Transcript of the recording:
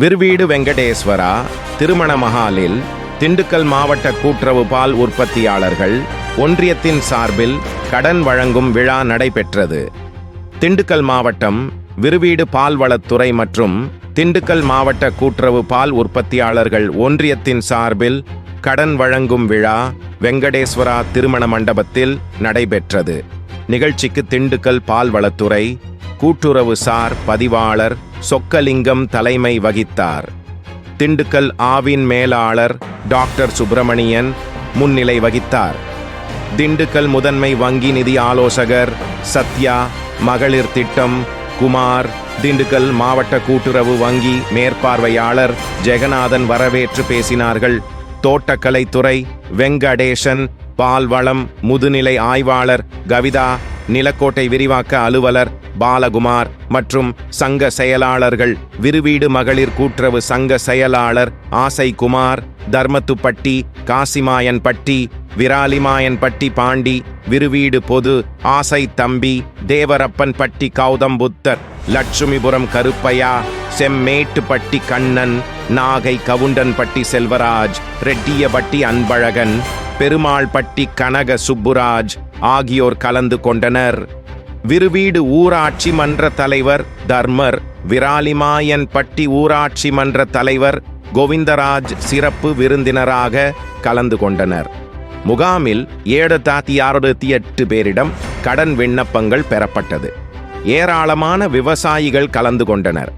விருவீடு வெங்கடேஸ்வரா திருமணமஹாலில் திண்டுக்கல் மாவட்ட கூட்டுறவு பால் உற்பத்தியாளர்கள் ஒன்றியத்தின் சார்பில் கடன் வழங்கும் விழா நடைபெற்றது. திண்டுக்கல் மாவட்டம் விருவீடு பால்வளத்துறை மற்றும் திண்டுக்கல் மாவட்ட கூட்டுறவு பால் உற்பத்தியாளர்கள் ஒன்றியத்தின் சார்பில் கடன் வழங்கும் விழா வெங்கடேஸ்வரா திருமண மண்டபத்தில் நடைபெற்றது. நிகழ்ச்சிக்கு திண்டுக்கல் பால்வளத்துறை கூட்டுறவு சார் பதிவாளர் சொக்கலிங்கம் தலைமை வகித்தார். திண்டுக்கல் ஆவின் மேலாளர் டாக்டர் சுப்பிரமணியன் முன்னிலை வகித்தார். திண்டுக்கல் முதன்மை வங்கி நிதி ஆலோசகர் சத்யா மகளிர் திட்டம் குமார் திண்டுக்கல் மாவட்ட கூட்டுறவு வங்கி மேற்பார்வையாளர் ஜெகநாதன் வரவேற்று பேசினார்கள். தோட்டக்கலைத்துறை வெங்கடேசன் பால்வளம் முதுநிலை ஆய்வாளர் கவிதா நிலக்கோட்டை விரிவாக்க அலுவலர் பாலகுமார் மற்றும் சங்க செயலாளர்கள் விருவீடு மகளிர் கூட்டுறவு சங்க செயலாளர் ஆசைகுமார் தர்மத்துப்பட்டி காசிமாயன்பட்டி விராலிமாயன்பட்டி பாண்டி விருவீடு பொது ஆசை தம்பி தேவரப்பன் பட்டி கௌதம்புத்தர் லட்சுமிபுரம் கருப்பையா செம்மேட்டுப்பட்டி கண்ணன் நாகை கவுண்டன்பட்டி செல்வராஜ் ரெட்டியபட்டி அன்பழகன் பெருமாள்பட்டி கனக சுப்புராஜ் ஆகியோர் கலந்து கொண்டனர். விருவீடு ஊராட்சி மன்ற தலைவர் தர்மர் விராலிமாயன்பட்டி ஊராட்சி மன்ற தலைவர் கோவிந்தராஜ் சிறப்பு விருந்தினராக கலந்து கொண்டனர். முகாமில் ஏழு தாத்தி அறுபத்தி எட்டு பேரிடம் கடன் விண்ணப்பங்கள் பெறப்பட்டது. ஏராளமான விவசாயிகள் கலந்து கொண்டனர்.